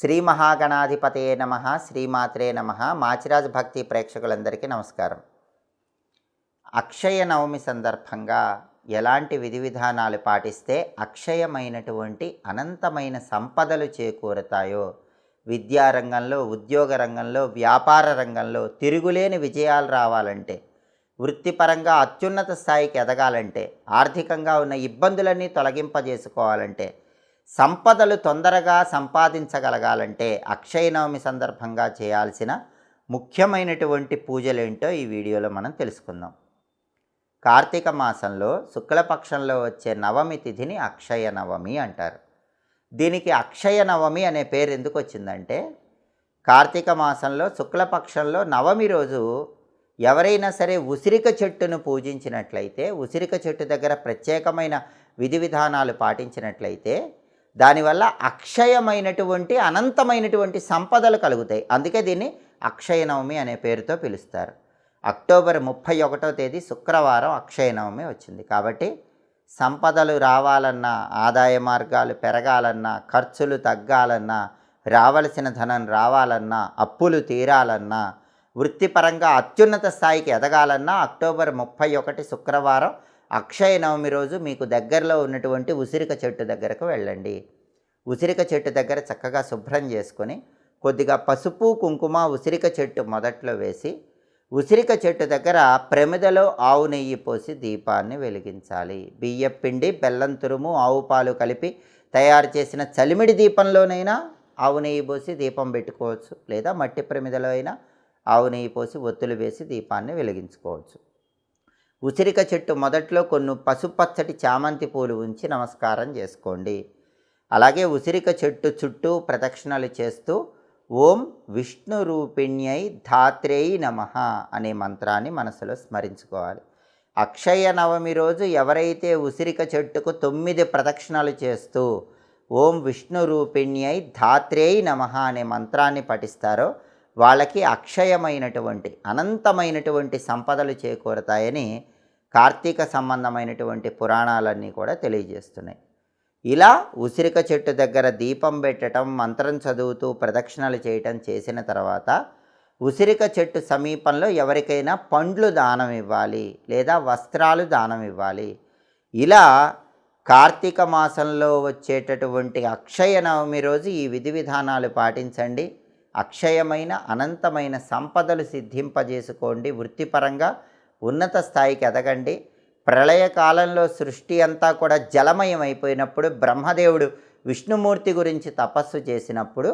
శ్రీ మహాగణాధిపతయే నమ శ్రీమాత్రే నమ. మాచిరాజ్ భక్తి ప్రేక్షకులందరికీ నమస్కారం. అక్షయ నవమి సందర్భంగా ఎలాంటి విధి విధానాలు పాటిస్తే అక్షయమైనటువంటి అనంతమైన సంపదలు చేకూరుతాయో విద్యారంగంలో ఉద్యోగ రంగంలో వ్యాపార రంగంలో తిరుగులేని విజయాలు రావాలంటే వృత్తిపరంగా అత్యున్నత స్థాయికి ఎదగాలంటే ఆర్థికంగా ఉన్న ఇబ్బందులన్నీ తొలగింపజేసుకోవాలంటే సంపదలు తొందరగా సంపాదించగలగాలంటే అక్షయ నవమి సందర్భంగా చేయాల్సిన ముఖ్యమైనటువంటి పూజలేంటో ఈ వీడియోలో మనం తెలుసుకుందాం. కార్తీక మాసంలో శుక్లపక్షంలో వచ్చే నవమి తిథిని అక్షయ నవమి అంటారు. దీనికి అక్షయ నవమి అనే పేరు ఎందుకు వచ్చిందంటే కార్తీక మాసంలో శుక్లపక్షంలో నవమి రోజు ఎవరైనా సరే ఉసిరిక చెట్టును పూజించినట్లయితే ఉసిరిక చెట్టు దగ్గర ప్రత్యేకమైన విధి విధానాలు పాటించినట్లయితే దానివల్ల అక్షయమైనటువంటి అనంతమైనటువంటి సంపదలు కలుగుతాయి. అందుకే దీన్ని అక్షయ నవమి అనే పేరుతో పిలుస్తారు. అక్టోబర్ ముప్పై ఒకటో తేదీ శుక్రవారం అక్షయ నవమి వచ్చింది. కాబట్టి సంపదలు రావాలన్నా ఆదాయ మార్గాలు పెరగాలన్నా ఖర్చులు తగ్గాలన్నా రావలసిన ధనం రావాలన్నా అప్పులు తీరాలన్నా వృత్తిపరంగా అత్యున్నత స్థాయికి ఎదగాలన్నా అక్టోబర్ ముప్పై ఒకటి శుక్రవారం అక్షయ నవమి రోజు మీకు దగ్గరలో ఉన్నటువంటి ఉసిరిక చెట్టు దగ్గరకు వెళ్ళండి. ఉసిరిక చెట్టు దగ్గర చక్కగా శుభ్రం చేసుకొని కొద్దిగా పసుపు కుంకుమ ఉసిరిక చెట్టు మొదట్లో వేసి ఉసిరిక చెట్టు దగ్గర ప్రమిదలో ఆవు నెయ్యి పోసి దీపాన్ని వెలిగించాలి. బియ్యం పిండి బెల్లం తురుము ఆవు పాలు కలిపి తయారు చేసిన చలిమిడి దీపంలోనైనా ఆవు నెయ్యి పోసి దీపం పెట్టుకోవచ్చు. లేదా మట్టి ప్రమిదలో అయినా ఆవు నెయ్యి పోసి ఒత్తులు వేసి దీపాన్ని వెలిగించుకోవచ్చు. ఉసిరిక చెట్టు మొదట్లో కొన్ని పసుపచ్చటి చామంతి పూలు ఉంచి నమస్కారం చేసుకోండి. అలాగే ఉసిరిక చెట్టు చుట్టూ ప్రదక్షిణలు చేస్తూ ఓం విష్ణు రూపిణ్యై ధాత్రేయి నమ అనే మంత్రాన్ని మనసులో స్మరించుకోవాలి. అక్షయ నవమి రోజు ఎవరైతే ఉసిరిక చెట్టుకు తొమ్మిది ప్రదక్షిణలు చేస్తూ ఓం విష్ణు రూపిణ్యై ధాత్రేయి నమ అనే మంత్రాన్ని పఠిస్తారో వాళ్ళకి అక్షయమైనటువంటి అనంతమైనటువంటి సంపదలు చేకూరతాయని కార్తీక సంబంధమైనటువంటి పురాణాలన్నీ కూడా తెలియజేస్తున్నాయి. ఇలా ఉసిరిక చెట్టు దగ్గర దీపం పెట్టడం మంత్రం చదువుతూ ప్రదక్షిణలు చేయటం చేసిన తర్వాత ఉసిరిక చెట్టు సమీపంలో ఎవరికైనా పండ్లు దానం ఇవ్వాలి లేదా వస్త్రాలు దానం ఇవ్వాలి. ఇలా కార్తీక మాసంలో వచ్చేటటువంటి అక్షయ నవమి రోజు ఈ విధి విధానాలు పాటించండి. అక్షయమైన అనంతమైన సంపదలు సిద్ధింపజేసుకోండి. వృత్తిపరంగా ఉన్నత స్థాయికి ఎదగండి. ప్రళయ కాలంలో సృష్టి అంతా కూడా జలమయం అయిపోయినప్పుడు బ్రహ్మదేవుడు విష్ణుమూర్తి గురించి తపస్సు చేసినప్పుడు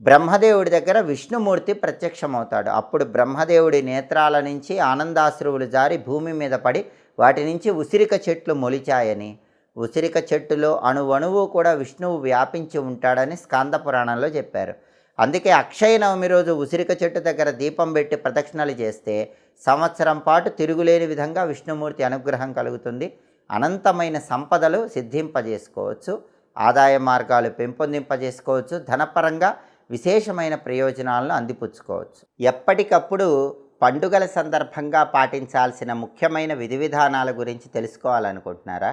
బ్రహ్మదేవుడి దగ్గర విష్ణుమూర్తి ప్రత్యక్షమవుతాడు. అప్పుడు బ్రహ్మదేవుడి నేత్రాల నుంచి ఆనందాశ్రువులు జారి భూమి మీద పడి వాటి నుంచి ఉసిరిక చెట్లు మొలిచాయని ఉసిరిక చెట్టులో అణువణువు కూడా విష్ణువు వ్యాపించి ఉంటాడని స్కాంద పురాణంలో చెప్పారు. అందుకే అక్షయ నవమి రోజు ఉసిరిక చెట్టు దగ్గర దీపం పెట్టి ప్రదక్షిణలు చేస్తే సంవత్సరం పాటు తిరుగులేని విధంగా విష్ణుమూర్తి అనుగ్రహం కలుగుతుంది. అనంతమైన సంపదలు సిద్ధింపజేసుకోవచ్చు. ఆదాయ మార్గాలు పెంపొందింపజేసుకోవచ్చు. ధనపరంగా విశేషమైన ప్రయోజనాలను అందిపుచ్చుకోవచ్చు. ఎప్పటికప్పుడు పండుగల సందర్భంగా పాటించాల్సిన ముఖ్యమైన విధి విధానాల గురించి తెలుసుకోవాలనుకుంటున్నారా?